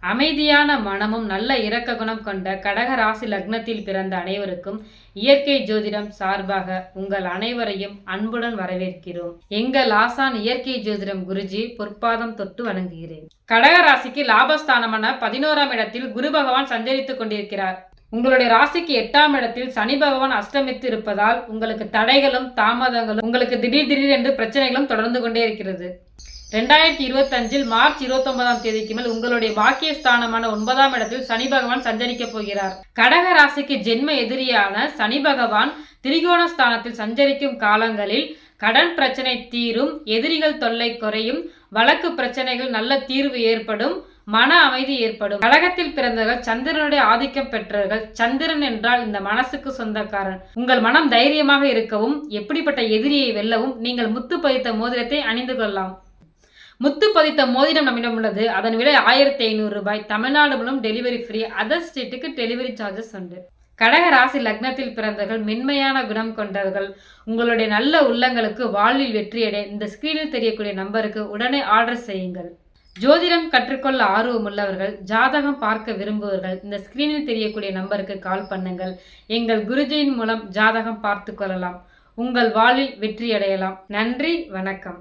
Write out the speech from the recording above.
அமைதியான மனமும் நல்ல இரக்க குணம் கொண்ட கடக ராசி லக்னத்தில் பிறந்த அனைவருக்கும் இயற்கை ஜோதிடம் சார்பாக உங்கள் அனைவரையும் அன்புடன் வரவேற்கிறோம். எங்கள் ஆசான் இயற்கை ஜோதிடம் குருஜி பொற்பாதம் தொட்டு வணங்குகிறேன். கடக ராசிக்கு லாபஸ்தானமான பதினோராம் இடத்தில் குரு பகவான் சஞ்சரித்துக் கொண்டிருக்கிறார். உங்களுடைய ராசிக்கு எட்டாம் இடத்தில் சனி பகவான் அஷ்டமித்து இருப்பதால் உங்களுக்கு தடைகளும் தாமதங்களும் உங்களுக்கு திடீர் திடீர் என்று பிரச்சனைகளும் தொடர்ந்து கொண்டே இருக்கிறது. ரெண்டாயிரத்தி இருபத்தஞ்சில் மார்ச் இருபத்தொன்பதாம் தேதிக்கு மேல் உங்களுடைய பாக்கியஸ்தானமான ஒன்பதாம் இடத்தில் சனி பகவான் சஞ்சரிக்க போகிறார். கடக ராசிக்கு ஜென்ம எதிரியான சனி பகவான் திரிகோண ஸ்தானத்தில் சஞ்சரிக்கும் காலங்களில் கடன் பிரச்சனை தீரும் எதிரிகள் தொல்லை குறையும் வழக்கு பிரச்சனைகள் நல்ல தீர்வு ஏற்படும் மன அமைதி ஏற்படும். கடகத்தில் பிறந்தவர்கள் சந்திரனுடைய ஆதிக்கம் பெற்றவர்கள். சந்திரன் என்றால் இந்த மனசுக்கு சொந்தக்காரன். உங்கள் மனம் தைரியமாக இருக்கவும் எப்படிப்பட்ட எதிரியை வெல்லவும் நீங்கள் முத்து பதித்த மோதிரத்தை அணிந்து கொள்ளலாம். முத்து பதித்த மோதிரம் நம்மிடம் உள்ளது. அதன் விலை ஆயிரத்தி ஐநூறு ரூபாய். தமிழ்நாடு மூலம் டெலிவரி ஃப்ரீ அதர் ஸ்டேட்டுக்கு டெலிவரி சார்ஜஸ் உண்டு. கடக ராசி லக்னத்தில் பிறந்தவர்கள் மென்மையான குணம் கொண்டவர்கள் உங்களுடைய நல்ல உள்ளங்களுக்கு வாழ்வில் வெற்றியடை இந்த ஸ்கிரீனில் தெரியக்கூடிய நம்பருக்கு உடனே ஆர்டர் செய்யுங்கள். ஜோதிடம் கற்றுக்கொள்ள ஆர்வம் உள்ளவர்கள் ஜாதகம் பார்க்க விரும்புவர்கள் இந்த ஸ்கிரீனில் தெரியக்கூடிய நம்பருக்கு கால் பண்ணுங்கள். எங்கள் குருஜியின் மூலம் ஜாதகம் பார்த்து கொள்ளலாம். உங்கள் வாழ்வில் வெற்றியடையலாம் நன்றி வணக்கம்.